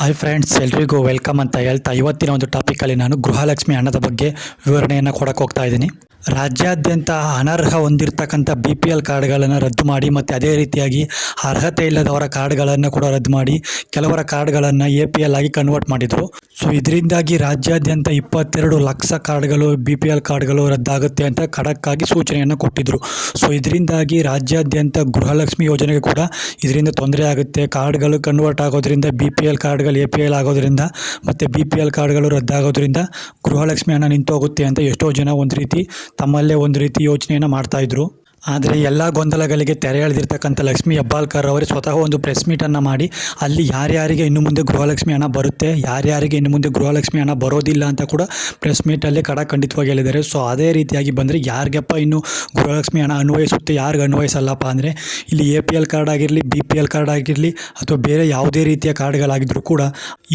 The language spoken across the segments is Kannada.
ಹಾಯ್ ಫ್ರೆಂಡ್ಸ್ ಎಲ್ರಿಗೂ ವೆಲ್ಕಮ್ ಅಂತ ಹೇಳ್ತಾ ಇವತ್ತಿನ ಒಂದು ಟಾಪಿಕಲ್ಲಿ ನಾನು ಗೃಹಲಕ್ಷ್ಮಿ ಹಣದ ಬಗ್ಗೆ ವಿವರಣೆಯನ್ನು ಕೊಡಕ್ಕೆ ಹೋಗ್ತಾ ಇದ್ದೀನಿ. ರಾಜ್ಯಾದ್ಯಂತ ಅನರ್ಹ ಹೊಂದಿರತಕ್ಕಂಥ ಬಿ ಪಿ ಎಲ್ ಕಾರ್ಡ್ಗಳನ್ನು ರದ್ದು ಮಾಡಿ ಮತ್ತು ಅದೇ ರೀತಿಯಾಗಿ ಅರ್ಹತೆ ಇಲ್ಲದವರ ಕಾರ್ಡ್ಗಳನ್ನು ಕೂಡ ರದ್ದು ಮಾಡಿ ಕೆಲವರ ಕಾರ್ಡ್ಗಳನ್ನು ಎ ಪಿ ಎಲ್ ಆಗಿ ಕನ್ವರ್ಟ್ ಮಾಡಿದರು. ಸೊ ಇದರಿಂದಾಗಿ ರಾಜ್ಯಾದ್ಯಂತ ಇಪ್ಪತ್ತೆರಡು ಲಕ್ಷ ಕಾರ್ಡ್ಗಳು ಬಿ ಪಿ ಎಲ್ ಕಾರ್ಡ್ಗಳು ರದ್ದಾಗುತ್ತೆ ಅಂತ ಖಡಕ್ಕಾಗಿ ಸೂಚನೆಯನ್ನು ಕೊಟ್ಟಿದ್ದರು ಸೊ ಇದರಿಂದಾಗಿ ರಾಜ್ಯಾದ್ಯಂತ ಗೃಹಲಕ್ಷ್ಮಿ ಯೋಜನೆಗೆ ಕೂಡ ಇದರಿಂದ ತೊಂದರೆ ಆಗುತ್ತೆ. ಕಾರ್ಡ್ಗಳು ಕನ್ವರ್ಟ್ ಆಗೋದ್ರಿಂದ ಬಿ ಪಿ ಎಲ್ ಕಾರ್ಡ್ಗಳು ಎ ಪಿ ಎಲ್ ಆಗೋದ್ರಿಂದ ಮತ್ತು ಬಿ ಪಿ ಎಲ್ ಕಾರ್ಡ್ಗಳು ರದ್ದಾಗೋದ್ರಿಂದ ಗೃಹಲಕ್ಷ್ಮಿ ಹಣ ನಿಂತೋಗುತ್ತೆ ಅಂತ ಎಷ್ಟೋ ಜನ ಒಂದು ರೀತಿ ತಮ್ಮಲ್ಲೇ ಒಂದು ರೀತಿ ಯೋಚನೆಯನ್ನು ಮಾಡ್ತಾಯಿದ್ರು ಆದರೆ ಎಲ್ಲ ಗೊಂದಲಗಳಿಗೆ ತೆರೆ ಎಳೆದಿರ್ತಕ್ಕಂಥ ಲಕ್ಷ್ಮಿ ಹೆಬ್ಬಾಳ್ಕರ್ ಅವರೇ ಸ್ವತಃ ಒಂದು ಪ್ರೆಸ್ ಮೀಟನ್ನು ಮಾಡಿ, ಅಲ್ಲಿ ಯಾರ್ಯಾರಿಗೆ ಇನ್ನು ಮುಂದೆ ಗೃಹಲಕ್ಷ್ಮಿ ಹಣ ಬರುತ್ತೆ, ಯಾರ್ಯಾರಿಗೆ ಇನ್ನು ಮುಂದೆ ಗೃಹಲಕ್ಷ್ಮಿ ಹಣ ಬರೋದಿಲ್ಲ ಅಂತ ಕೂಡ ಪ್ರೆಸ್ ಮೀಟಲ್ಲಿ ಖಡಾಖಂಡಿತವಾಗಿ ಹೇಳಿದ್ದಾರೆ. ಸೊ ಅದೇ ರೀತಿಯಾಗಿ ಬಂದರೆ ಯಾರಿಗಪ್ಪ ಇನ್ನು ಗೃಹಲಕ್ಷ್ಮಿ ಹಣ ಅನ್ವಯಿಸುತ್ತೆ, ಯಾರಿಗೆ ಅನ್ವಯಿಸಲ್ಲಪ್ಪ ಅಂದರೆ ಇಲ್ಲಿ ಎ ಪಿ ಎಲ್ ಕಾರ್ಡ್ ಆಗಿರಲಿ ಬಿ ಪಿ ಎಲ್ ಕಾರ್ಡ್ ಆಗಿರಲಿ ಅಥವಾ ಬೇರೆ ಯಾವುದೇ ರೀತಿಯ ಕಾರ್ಡ್ಗಳಾಗಿದ್ದರೂ ಕೂಡ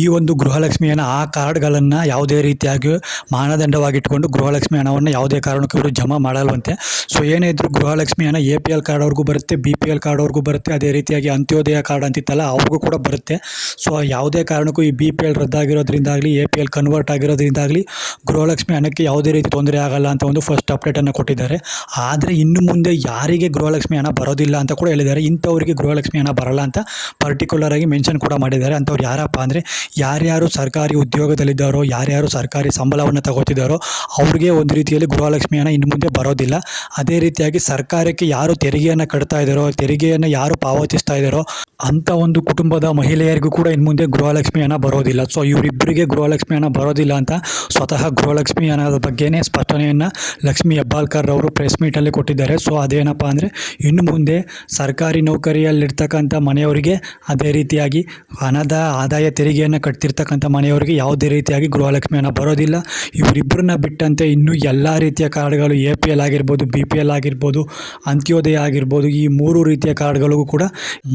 ಈ ಒಂದು ಗೃಹಲಕ್ಷ್ಮಿಯನ್ನು ಆ ಕಾರ್ಡ್ಗಳನ್ನು ಯಾವುದೇ ರೀತಿಯಾಗಿ ಮಾನದಂಡವಾಗಿಟ್ಕೊಂಡು ಗೃಹಲಕ್ಷ್ಮಿ ಹಣವನ್ನು ಯಾವುದೇ ಕಾರಣಕ್ಕೂ ಜಮಾ ಮಾಡಲ್ವಂತೆ. ಸೊ ಏನೇ ಇದ್ದರೂ ಗೃಹಲಕ್ಷ್ಮಿ ಹಣ ಎ ಪಿ ಎಲ್ ಕಾರ್ಡ್ ಅವ್ರಿಗೂ ಬರುತ್ತೆ ಬಿ ಪಿ ಎಲ್ ಕಾರ್ಡ್ ಅವ್ರಿಗೂ ಬರುತ್ತೆ, ಅದೇ ರೀತಿಯಾಗಿ ಅಂತ್ಯೋದಯ ಕಾರ್ಡ್ ಅಂತಿತ್ತಲ್ಲ, ಅವ್ರಿಗೂ ಕೂಡ ಬರುತ್ತೆ. ಸೊ ಯಾವುದೇ ಕಾರಣಕ್ಕೂ ಈ ಬಿ ಪಿ ಎಲ್ ರದ್ದಾಗಿರೋದ್ರಿಂದಾಗಲಿ ಎ ಪಿ ಎಲ್ ಕನ್ವರ್ಟ್ ಆಗಿರೋದ್ರಿಂದಾಗಲಿ ಗೃಹಲಕ್ಷ್ಮಿ ಹಣಕ್ಕೆ ಯಾವುದೇ ರೀತಿ ತೊಂದರೆ ಆಗಲ್ಲ ಅಂತ ಒಂದು ಫಸ್ಟ್ ಅಪ್ಡೇಟನ್ನು ಕೊಟ್ಟಿದ್ದಾರೆ. ಆದರೆ ಇನ್ನು ಮುಂದೆ ಯಾರಿಗೆ ಗೃಹಲಕ್ಷ್ಮಿ ಹಣ ಬರೋದಿಲ್ಲ ಅಂತ ಕೂಡ ಹೇಳಿದ್ದಾರೆ. ಇಂಥವರಿಗೆ ಗೃಹಲಕ್ಷ್ಮಿ ಹಣ ಬರಲ್ಲ ಅಂತ ಪರ್ಟಿಕ್ಯುಲರ್ ಆಗಿ ಮೆನ್ಷನ್ ಕೂಡ ಮಾಡಿದ್ದಾರೆ. ಅಂಥವ್ರು ಯಾರಪ್ಪ ಅಂದರೆ, ಯಾರ್ಯಾರು ಸರ್ಕಾರಿ ಉದ್ಯೋಗದಲ್ಲಿದ್ದಾರೋ, ಯಾರ್ಯಾರು ಸರ್ಕಾರಿ ಸಂಬಳವನ್ನು ತಗೋತಿದ್ದಾರೋ, ಅವ್ರಿಗೆ ಒಂದು ರೀತಿಯಲ್ಲಿ ಗೃಹಲಕ್ಷ್ಮಿ ಹಣ ಇನ್ನು ಮುಂದೆ ಬರೋದಿಲ್ಲ. ಅದೇ ರೀತಿಯಾಗಿ ಸರ್ಕಾರಕ್ಕೆ ಯಾರು ತೆರಿಗೆಯನ್ನು ಕಟ್ತಾ ಇದ್ದಾರೋ ತೆರಿಗೆಯನ್ನು ಯಾರು ಪಾವತಿಸ್ತಾ ಇದ್ದಾರೋ ಅಂಥ ಒಂದು ಕುಟುಂಬದ ಮಹಿಳೆಯರಿಗೂ ಕೂಡ ಇನ್ನು ಮುಂದೆ ಗೃಹಲಕ್ಷ್ಮಿ ಹಣ ಬರೋದಿಲ್ಲ. ಸೊ ಇವರಿಬ್ಬರಿಗೆ ಗೃಹಲಕ್ಷ್ಮಿ ಹಣ ಬರೋದಿಲ್ಲ ಅಂತ ಸ್ವತಃ ಗೃಹಲಕ್ಷ್ಮಿ ಹಣದ ಬಗ್ಗೆನೇ ಸ್ಪಷ್ಟನೆಯನ್ನು ಲಕ್ಷ್ಮಿ ಹೆಬ್ಬಾಳ್ಕರ್ ಅವರು ಪ್ರೆಸ್ ಮೀಟಲ್ಲಿ ಕೊಟ್ಟಿದ್ದಾರೆ. ಸೊ ಅದೇನಪ್ಪ ಅಂದರೆ ಇನ್ನು ಮುಂದೆ ಸರ್ಕಾರಿ ನೌಕರಿಯಲ್ಲಿರ್ತಕ್ಕಂಥ ಮನೆಯವರಿಗೆ ಅದೇ ರೀತಿಯಾಗಿ ಹಣದ ಆದಾಯ ತೆರಿಗೆಯನ್ನು ಕಟ್ತಿರ್ತಕ್ಕಂಥ ಮನೆಯವರಿಗೆ ಯಾವುದೇ ರೀತಿಯಾಗಿ ಗೃಹಲಕ್ಷ್ಮಿ ಹಣ ಬರೋದಿಲ್ಲ. ಇವರಿಬ್ಬರನ್ನ ಬಿಟ್ಟಂತೆ ಇನ್ನೂ ಎಲ್ಲ ರೀತಿಯ ಕಾರ್ಡ್ಗಳು ಎ ಪಿ ಎಲ್ ಆಗಿರ್ಬೋದು, ಬಿ ಪಿ ಎಲ್ ಆಗಿರ್ಬೋದು, ಅಂತ್ಯೋದಯ ಆಗಿರ್ಬೋದು ಈ ಮೂರು ರೀತಿಯ ಕಾರ್ಡ್ಗಳಿಗೂ ಕೂಡ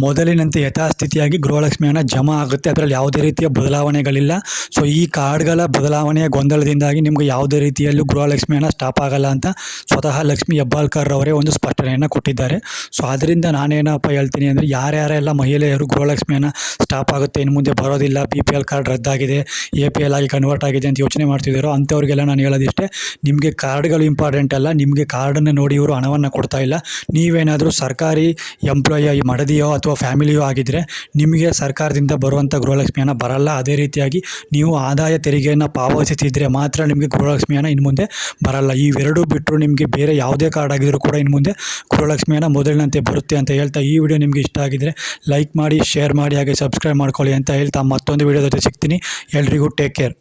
ಮೊದಲಿನಂತೆ ಯಥಾಸ್ಥಿತಿಯಾಗಿ ಗೃಹಲಕ್ಷ್ಮಿ ಹಣ ಜಮಾ ಆಗುತ್ತೆ. ಅದರಲ್ಲಿ ಯಾವುದೇ ರೀತಿಯ ಬದಲಾವಣೆಗಳಿಲ್ಲ. ಸೊ ಈ ಕಾರ್ಡ್ಗಳ ಬದಲಾವಣೆಯ ಗೊಂದಲದಿಂದಾಗಿ ನಿಮಗೆ ಯಾವುದೇ ರೀತಿಯಲ್ಲೂ ಗೃಹಲಕ್ಷ್ಮಿ ಹಣ ಸ್ಟಾಪ್ ಆಗಲ್ಲ ಅಂತ ಸ್ವತಃ ಲಕ್ಷ್ಮಿ ಹೆಬ್ಬಾಳ್ಕರ್ ಅವರೇ ಒಂದು ಸ್ಪಷ್ಟನೆಯನ್ನು ಕೊಟ್ಟಿದ್ದಾರೆ. ಸೊ ಅದರಿಂದ ನಾನೇನಪ್ಪ ಹೇಳ್ತೀನಿ ಅಂದರೆ ಯಾರ್ಯಾರೆಲ್ಲ ಮಹಿಳೆಯರು ಗೃಹಲಕ್ಷ್ಮಿಯನ್ನು ಸ್ಟಾಪ್ ಆಗುತ್ತೆ, ಇನ್ನು ಮುಂದೆ ಬರೋದಿಲ್ಲ ಬಿ ಪಿ ಎಲ್ ಕಾರ್ಡ್ ರದ್ದಾಗಿದೆ ಎ ಪಿ ಎಲ್ ಆಗಿ ಕನ್ವರ್ಟ್ ಆಗಿದೆ ಅಂತ ಯೋಚನೆ ಮಾಡ್ತಿದ್ದಾರೋ ಅಂಥವ್ರಿಗೆಲ್ಲ ನಾನು ಹೇಳೋದಿಷ್ಟೇ ನಿಮಗೆ ಕಾರ್ಡ್ಗಳು ಇಂಪಾರ್ಟೆಂಟ್ ಅಲ್ಲ, ನಿಮಗೆ ಕಾರ್ಡನ್ನು ನೋಡಿ ಇವರು ಹಣವನ್ನು ಕೊಡ್ತಾ ಇಲ್ಲ. ನೀವೇನಾದರೂ ಸರ್ಕಾರಿ ಎಂಪ್ಲಾಯಿ ಮಡದಿಯೋ ಅಥವಾ ಫ್ಯಾಮಿಲಿಯೋ ಆಗಿದ್ದರೆ ನಿಮಗೆ ಸರ್ಕಾರದಿಂದ ಬರುವಂಥ ಗೃಹಲಕ್ಷ್ಮಿ ಹಣ ಬರಲ್ಲ. ಅದೇ ರೀತಿಯಾಗಿ ನೀವು ಆದಾಯ ತೆರಿಗೆಯನ್ನು ಪಾವತಿಸಿದ್ರೆ ಮಾತ್ರ ನಿಮಗೆ ಗೃಹಲಕ್ಷ್ಮಿಯನ್ನು ಇನ್ನು ಮುಂದೆ ಬರಲ್ಲ. ಇವೆರಡೂ ಬಿಟ್ಟರು ನಿಮಗೆ ಬೇರೆ ಯಾವುದೇ ಕಾರ್ಡ್ ಆಗಿದ್ದರೂ ಕೂಡ ಇನ್ನು ಮುಂದೆ ಗೃಹಲಕ್ಷ್ಮಿ ಹಣ ಮೊದಲಿನಂತೆ ಬರುತ್ತೆ ಅಂತ ಹೇಳ್ತಾ ಈ ವಿಡಿಯೋ ನಿಮಗೆ ಇಷ್ಟ ಆಗಿದ್ದರೆ ಲೈಕ್ ಮಾಡಿ, ಶೇರ್ ಮಾಡಿ, ಹಾಗೆ ಸಬ್ಸ್ಕ್ರೈಬ್ ಮಾಡ್ಕೊಳ್ಳಿ ಅಂತ ಹೇಳ್ತಾ ಮತ್ತೊಂದು ವಿಡಿಯೋ ಜೊತೆ ಸಿಗ್ತೀನಿ. ಎಲ್ರಿಗೂ ಟೇಕ್ ಕೇರ್.